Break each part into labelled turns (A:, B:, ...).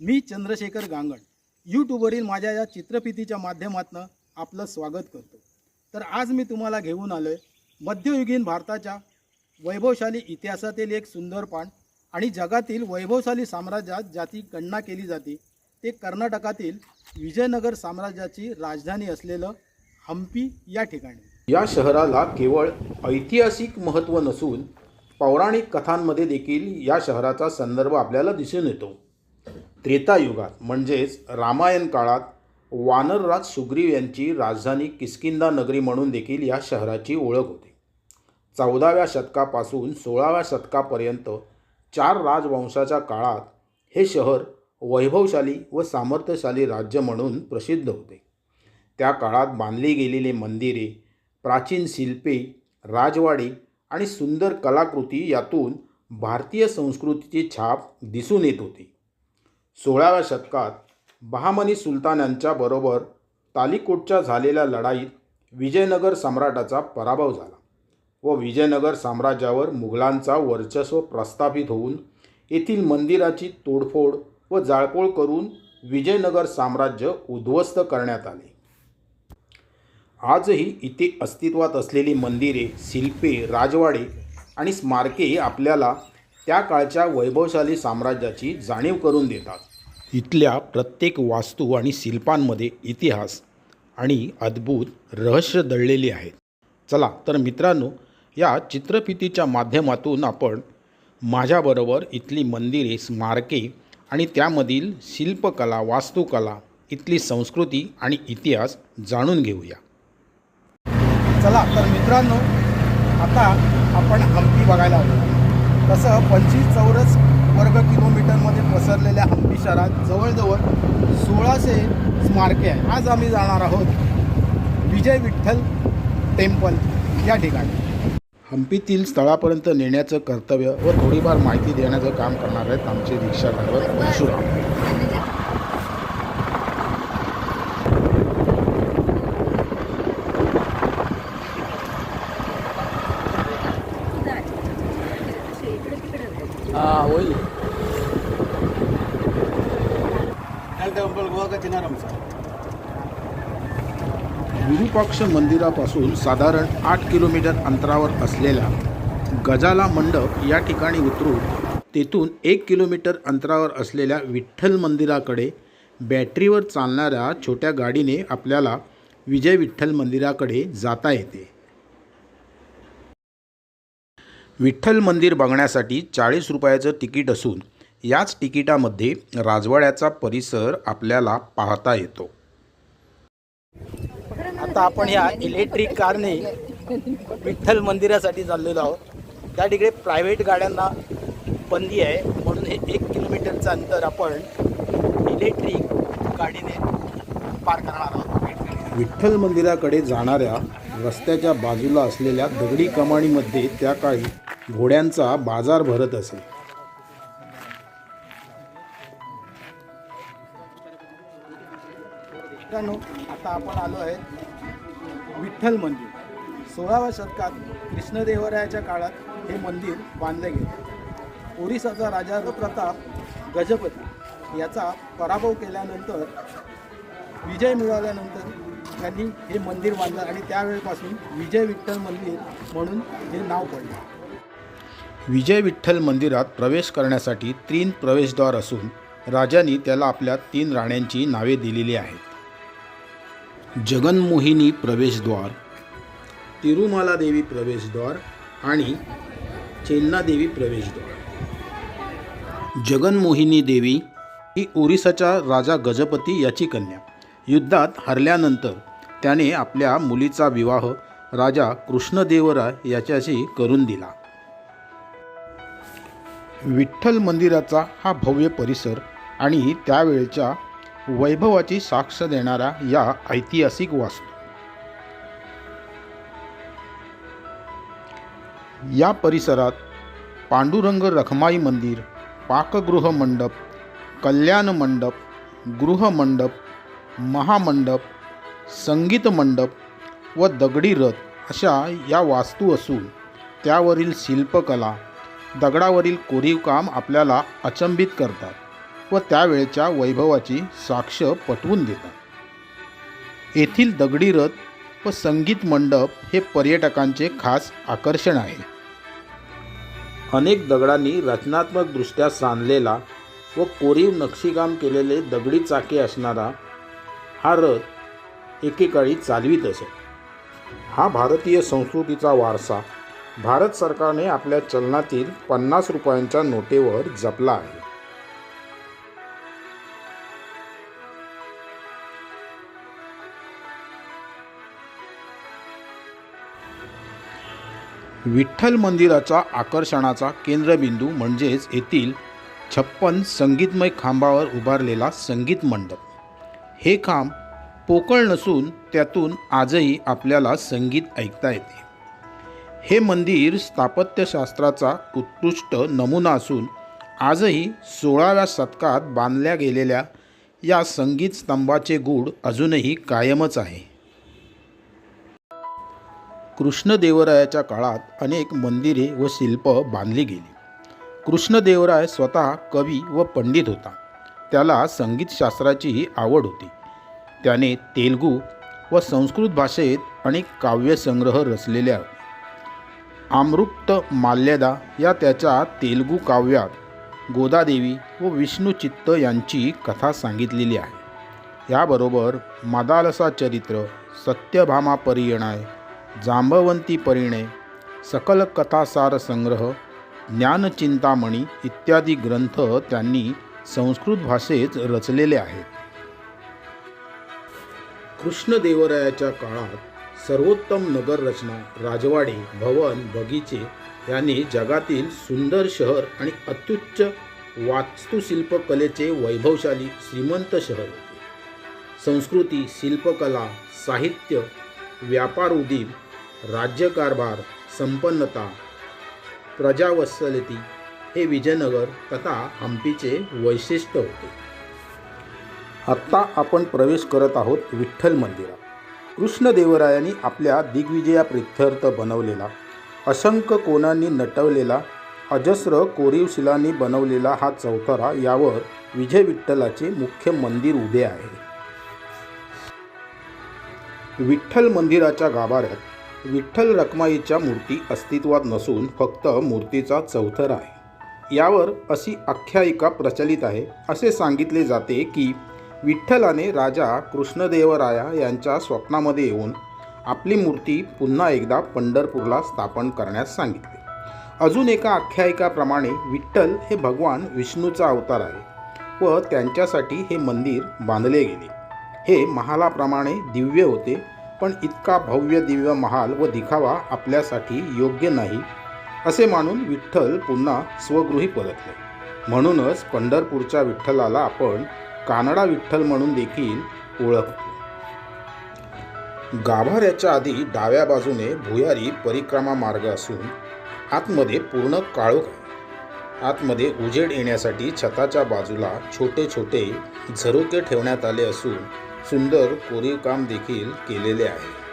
A: मी चंद्रशेखर गांगण यूट्यूबवरील माझ्या या चित्रफितीच्या माध्यमातून आपलं स्वागत करतो. तर आज मी तुम्हाला घेऊन आलो आहे मध्ययुगीन भारताच्या वैभवशाली इतिहासातील एक सुंदर पान आणि जगातील वैभवशाली साम्राज्यात ज्याची गणना केली जाते ते कर्नाटकातील विजयनगर साम्राज्याची राजधानी असलेलं हम्पी या ठिकाणी.
B: या शहराला केवळ ऐतिहासिक महत्त्व नसून पौराणिक कथांमध्ये देखील या शहराचा संदर्भ आपल्याला दिसून येतो. त्रेतायुगात म्हणजेच रामायण काळात वानरराज सुग्रीव यांची राजधानी किसकिंदा नगरी म्हणून देखील या शहराची ओळख होती. चौदाव्या शतकापासून सोळाव्या शतकापर्यंत चार राजवंशाच्या काळात हे शहर वैभवशाली व सामर्थ्यशाली राज्य म्हणून प्रसिद्ध होते. त्या काळात बांधली गेलेली मंदिरे प्राचीन शिल्पे राजवाडी आणि सुंदर कलाकृती यातून भारतीय संस्कृतीची छाप दिसून येत होती. सोळाव्या शतकात बहामनी सुलतान बरोबर तालिकोटच्या झालेल्या लढाईत विजयनगर सम्राटाचा पराभव झाला व विजयनगर साम्राज्यावर मुघलांचा वर्चस्व प्रस्थापित होऊन येथील मंदिराची तोडफोड व जाळपोळ करून विजयनगर साम्राज्य उद्ध्वस्त करण्यात आले. आजही इथे अस्तित्वात असलेली मंदिरे शिल्पे राजवाडे आणि स्मारके आपल्याला त्या काळच्या वैभवशाली साम्राज्याची जाणीव करून देतात. इथल्या प्रत्येक वास्तू आणि शिल्पांमध्ये इतिहास आणि अद्भुत रहस्य दडलेली आहेत. चला तर मित्रांनो या चित्रफितीच्या माध्यमातून आपण माझ्याबरोबर इथली मंदिरे स्मारके आणि त्यामधील शिल्पकला वास्तुकला इथली संस्कृती आणि इतिहास जाणून घेऊया.
A: चला तर मित्रांनो आता आपण हम्पी बघायला आलो. तसं पंचवीस चौरस वर्ग किलोमीटरमध्ये पसरलेल्या हंपी शहरात जवळजवळ सोळाशे स्मारके आहे आज आम्ही जाणार आहोत विजय विठ्ठल टेम्पल या ठिकाणी.
B: हंपीतील स्थळापर्यंत नेण्याचं कर्तव्य व थोडीफार माहिती देण्याचं काम करणार आहेत आमचे रिक्षा ड्रायव्हर परशुराम.
A: टेम्पल आमचा.
B: विरूपाक्ष मंदिरापासून साधारण आठ किलोमीटर अंतरावर असलेल्या गजाला मंडप या ठिकाणी उतरून तेथून एक किलोमीटर अंतरावर असलेल्या विठ्ठल मंदिराकडे बॅटरीवर चालणाऱ्या छोट्या गाडीने आपल्याला विजय विठ्ठल मंदिराकडे जाता येते. विठ्ठल मंदिर बघण्यासाठी चाळीस रुपयाचं तिकीट असून याच तिकिटामध्ये राजवाड्याचा परिसर आपल्याला पाहता येतो.
A: आता आपण या इलेक्ट्रिक कारने विठ्ठल मंदिरासाठी चाललेलो आहोत. त्या ठिकाणी प्रायव्हेट गाड्यांना बंदी आहे. म्हणून हे एक किलोमीटरचं अंतर आपण इलेक्ट्रिक गाडीने पार करणार आहोत.
B: विठ्ठल मंदिराकडे जाणाऱ्या रस्त्याच्या बाजूला असलेल्या दगडी कमाणीमध्ये त्या काळी घोड्यांचा बाजार भरत असे.
A: मित्रांनो आता आपण आलो आहे विठ्ठल मंदिर. सोळाव्या शतकात कृष्णदेवरायाच्या काळात हे मंदिर बांधले गेले. ओरिसाचा राजा प्रताप गजपती याचा पराभव केल्यानंतर विजय मिळवल्यानंतर त्यांनी हे मंदिर बांधलं आणि त्यावेळेपासून विजय विठ्ठल मंदिर म्हणून हे नाव पडले.
B: विजय विठ्ठल मंदिरात प्रवेश करण्यासाठी तीन प्रवेशद्वार असून राजांनी त्याला आपल्या तीन राण्यांची नावे दिलेली आहेत. जगनमोहिनी प्रवेशद्वार तिरुमाला देवी प्रवेशद्वार आणि चेन्नादेवी प्रवेशद्वार. जगनमोहिनी देवी ही ओरिसाच्या राजा गजपती याची कन्या. युद्धात हरल्यानंतर त्याने आपल्या मुलीचा विवाह राजा कृष्णदेवराय याच्याशी करून दिला. विठ्ठल मंदिराचा हा भव्य परिसर आणि त्यावेळच्या वैभवाची साक्ष देणारा या ऐतिहासिक वास्तू. या परिसरात पांडुरंग रखमाई मंदिर पाकगृह मंडप कल्याण मंडप गृहमंडप महामंडप संगीत मंडप व दगडी रथ अशा या वास्तू असून त्यावरील शिल्पकला दगडावरील कोरीवकाम आपल्याला अचंबित करतात. व त्यावेळच्या वैभवाची साक्ष पटवून देतात. येथील दगडी रथ व संगीत मंडप हे पर्यटकांचे खास आकर्षण आहे. अनेक दगडांनी रचनात्मकदृष्ट्या सांधलेला व कोरीव नक्षीकाम केलेले दगडी चाके असणारा हा रथ एकेकाळी चालवीत असे. हा भारतीय संस्कृतीचा वारसा भारत सरकारने आपल्या चलनातील पन्नास रुपयांच्या नोटेवर जपला आहे. विठ्ठल मंदिराचा आकर्षणाचा केंद्रबिंदू म्हणजेच येथील छप्पन संगीतमय खांबावर उभारलेला संगीत मंडप. हे खांब पोकळ नसून त्यातून आजही आपल्याला संगीत ऐकता येते. हे मंदिर स्थापत्यशास्त्राचा उत्कृष्ट नमुना असून आजही सोळाव्या शतकात बांधल्या गेलेल्या या संगीत स्तंभाचे गूढ अजूनही कायमच आहे. कृष्णदेवरायाच्या काळात अनेक मंदिरे व शिल्प बांधली गेली. कृष्णदेवराय स्वतः कवी व पंडित होता. त्याला संगीतशास्त्राचीही आवड होती. त्याने तेलगू व संस्कृत भाषेत अनेक काव्यसंग्रह रचलेले आहेत. आमृक्त माल्यदा या त्याच्या तेलगू काव्यात गोदादेवी व विष्णुचित्त यांची कथा सांगितलेली आहे. याबरोबर मदालसा चरित्र सत्यभामा परियणाय जांबवंती परिणे सकल कथासार संग्रह ज्ञानचिंतामणी इत्यादी ग्रंथ त्यांनी संस्कृत भाषेत रचलेले आहेत. कृष्णदेवरायाच्या काळात सर्वोत्तम नगर रचना राजवाडे भवन बगीचे यांनी जगातील सुंदर शहर आणि अत्युच्च वास्तुशिल्पकलेचे वैभवशाली श्रीमंत शहर होते. संस्कृती शिल्पकला साहित्य व्यापार उदीम राज्यकारभार संपन्नता प्रजावत्सलती हे विजयनगर तथा हंपीचे वैशिष्ट्य होते. आत्ता आपण प्रवेश करत आहोत विठ्ठल मंदिरात. कृष्णदेवरायांनी आपल्या दिग्विजया प्रित्यर्थ बनवलेला असंख्य कोणांनी नटवलेला अजस्र कोरीव शिलांनी बनवलेला हा चौथरा यावर विजय विठ्ठलाचे मुख्य मंदिर उभे आहे. विठ्ठल मंदिराच्या गाभाऱ्यात विठ्ठल रखमाईच्या मूर्ती अस्तित्वात नसून फक्त मूर्तीचा चौथर आहे. यावर अशी आख्यायिका प्रचलित आहे. असे सांगितले जाते की विठ्ठलाने राजा कृष्णदेवराया यांच्या स्वप्नामध्ये येऊन आपली मूर्ती पुन्हा एकदा पंढरपूरला स्थापन करण्यास सांगितले. अजून एका आख्यायिकाप्रमाणे विठ्ठल हे भगवान विष्णूचा अवतार आहे व त्यांच्यासाठी हे मंदिर बांधले गेले. हे महालाप्रमाणे दिव्य होते पण इतका भव्य दिव्य महाल व दिखावा आपल्यासाठी योग्य नाही असे मानून विठ्ठल पुन्हा स्वगृही परतले. म्हणूनच पंढरपूरच्या विठ्ठलाला आपण कानडा विठ्ठल म्हणून देखील ओळखतो. गाभाऱ्याच्या आधी डाव्या बाजूने भुयारी परिक्रमा मार्ग असून आतमध्ये पूर्ण काळोख आहे. आतमध्ये उजेड येण्यासाठी छताच्या बाजूला छोटे छोटे झरोके ठेवण्यात आले असून सुंदर कोरीव काम देखील केलेले आहे.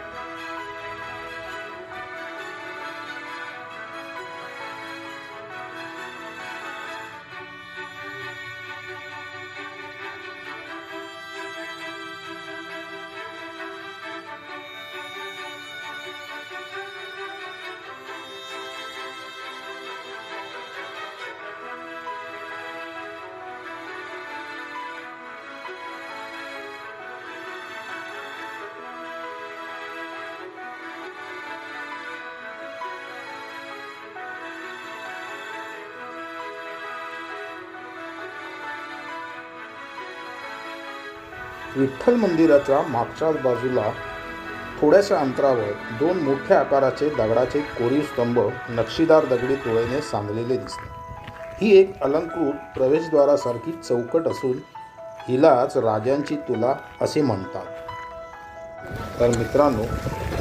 B: विठ्ठल मंदिराच्या मागच्याच बाजूला थोड्याशा अंतरावर दोन मोठ्या आकाराचे दगडाचे कोरीव स्तंभ नक्षीदार दगडी तुळेने सांधलेले दिसतात ही एक अलंकृत प्रवेशद्वारासारखी चौकट असून हिलाच राजांची तुला असे म्हणतात. तर मित्रांनो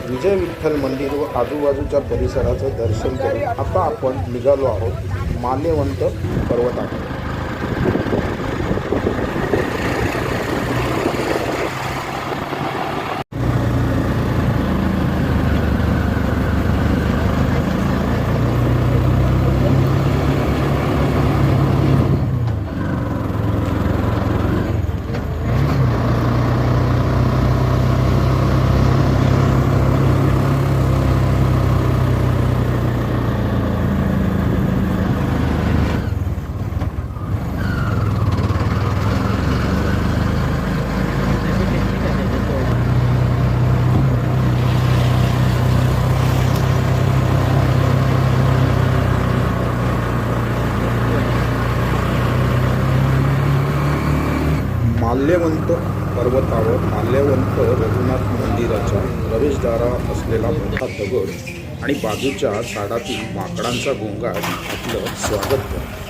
B: विजय विठ्ठल मंदिर व आजूबाजूच्या परिसराचं दर्शन करून आता आपण निघालो आहोत मान्यवंत पर्वताकडे. माल्यवंत पर्वतावर माल्यवंत रघुनाथ मंदिराच्या प्रवेशद्वारा असलेला मोठा दगड आणि बाजूच्या झाडातील माकडांचा गोंगाट आपलं स्वागत करतो.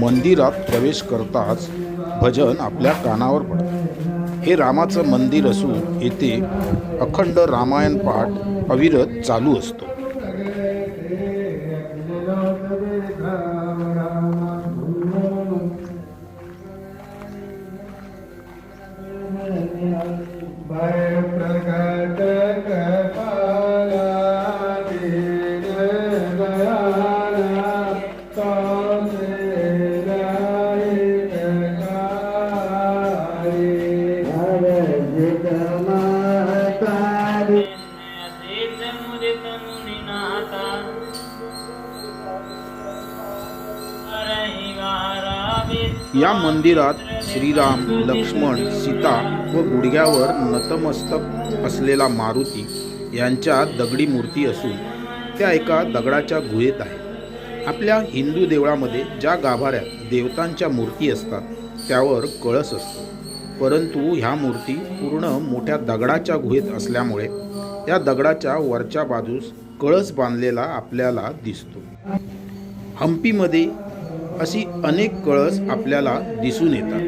B: मंदिरात प्रवेश करताच भजन आपल्या कानावर पडतं. हे रामाचं मंदिर असून येथे अखंड रामायण पाठ अविरत चालू असतो.
C: भय
B: मंदिरात श्रीराम लक्ष्मण सीता व गुडघ्यावर नतमस्तक असलेला मारुती यांच्या दगडी मूर्ती असून त्या एका दगडाच्या गुहेत आहे. आपल्या हिंदू देवळामध्ये ज्या गाभाऱ्यात देवतांच्या मूर्ती असतात त्यावर कळस असतो. परंतु ह्या मूर्ती पूर्ण मोठ्या दगडाच्या गुहेत असल्यामुळे या दगडाच्या वरच्या बाजूस कळस बांधलेला आपल्याला दिसतो. हम्पीमध्ये अशी अनेक कळस आपल्याला दिसून येतात.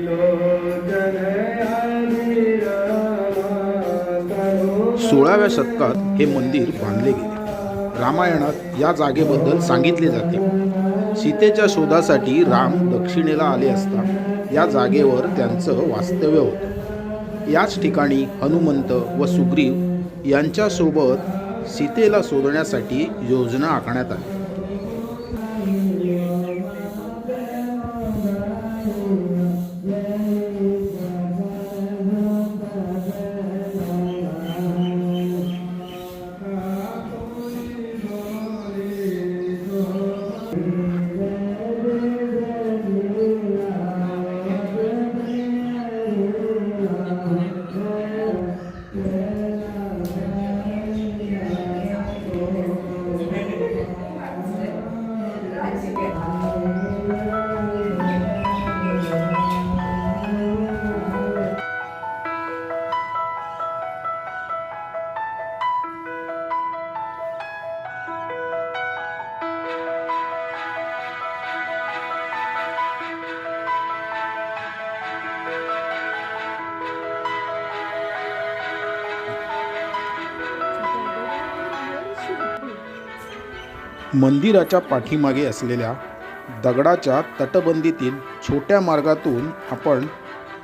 B: सोळाव्या शतकात हे मंदिर बांधले गेले. रामायणात या जागेबद्दल सांगितले जाते. सीतेच्या शोधासाठी राम दक्षिणेला आले असता या जागेवर त्यांचं वास्तव्य होतं. याच ठिकाणी हनुमंत व सुग्रीव यांच्यासोबत सीतेला शोधण्यासाठी योजना आखण्यात आली. मंदिराच्या पाठीमागे असलेल्या दगडाच्या तटबंदीतील छोट्या मार्गातून आपण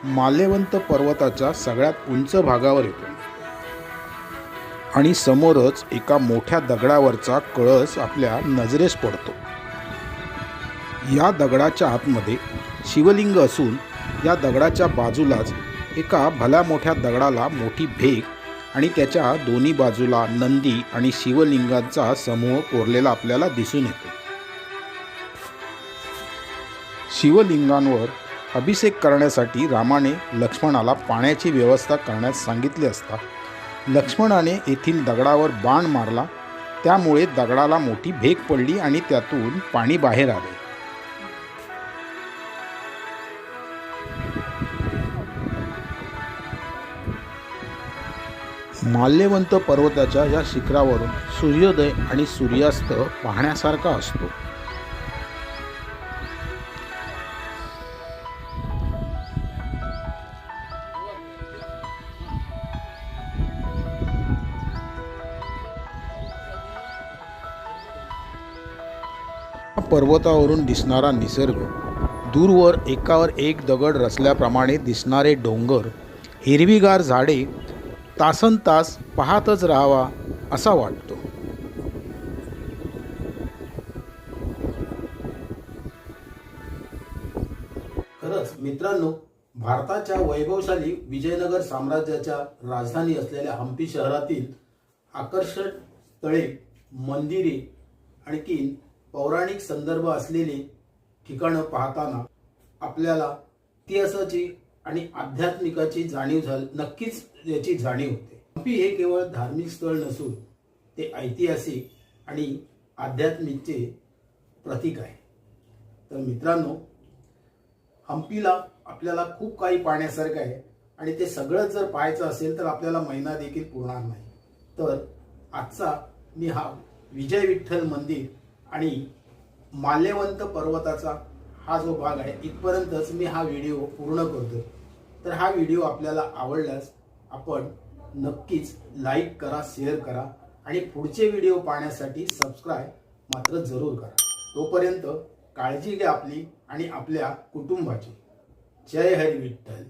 B: माल्यवंत पर्वताच्या सगळ्यात उंच भागावर येतो. आणि समोरच एका मोठ्या दगडावरचा कळस आपल्या नजरेस पडतो. या दगडाच्या आतमध्ये शिवलिंग असून या दगडाच्या बाजूलाच एका भल्या मोठ्या दगडाला मोठी भेग आणि त्याच्या दोन्ही बाजूला नंदी आणि शिवलिंगांचा समूह कोरलेला आपल्याला दिसून येतो. शिवलिंगांवर अभिषेक करण्यासाठी रामाने लक्ष्मणाला पाण्याची व्यवस्था करण्यास सांगितले असता लक्ष्मणाने येथील दगडावर बाण मारला त्यामुळे दगडाला मोठी भेग पडली आणि त्यातून पाणी बाहेर आले. माल्यवंत पर्वताच्या या शिखरावरून सूर्योदय आणि सूर्यास्त पाहण्यासारखा असतो. पर्वतावरून दिसणारा निसर्ग दूरवर एकावर एक दगड रचल्याप्रमाणे दिसणारे डोंगर हिरवीगार झाडे तासन तास पाहतच राहावा असा वाटतो. खरंच मित्रांनो भारताच्या वैभवशाली विजयनगर साम्राज्याच्या राजधानी असलेल्या हम्पी शहरातील आकर्षक तळे मंदिरे आणखी पौराणिक संदर्भ असलेली ठिकाणं पाहताना आपल्याला इतिहासाची आणि आध्यात्मिकाची जाणीव झाल नक्कीच याची जाणीव होते. हम्पी हे केवळ धार्मिक स्थळ नसून ते ऐतिहासिक आणि आध्यात्मिकचे प्रतीक आहे. तर मित्रांनो हम्पीला आपल्याला खूप काही पाहण्यासारखं आहे आणि ते सगळं जर पाहायचं असेल तर आपल्याला महिना देखील पुरणार नाही. तर आजचा मी हा विजय विठ्ठल मंदिर आणि माल्यवंत पर्वताचा हा जो भाग आहे इथपर्यंतच मी हा व्हिडिओ पूर्ण करतो तर हा व्हिडिओ आपल्याला आवडल्यास आपण नक्कीच लाईक करा शेअर करा आणि पुढचे व्हिडिओ पाहण्यासाठी सबस्क्राईब मात्र जरूर करा. तोपर्यंत काळजी घ्या आपली आणि आपल्या कुटुंबाची. जय हरी विठ्ठल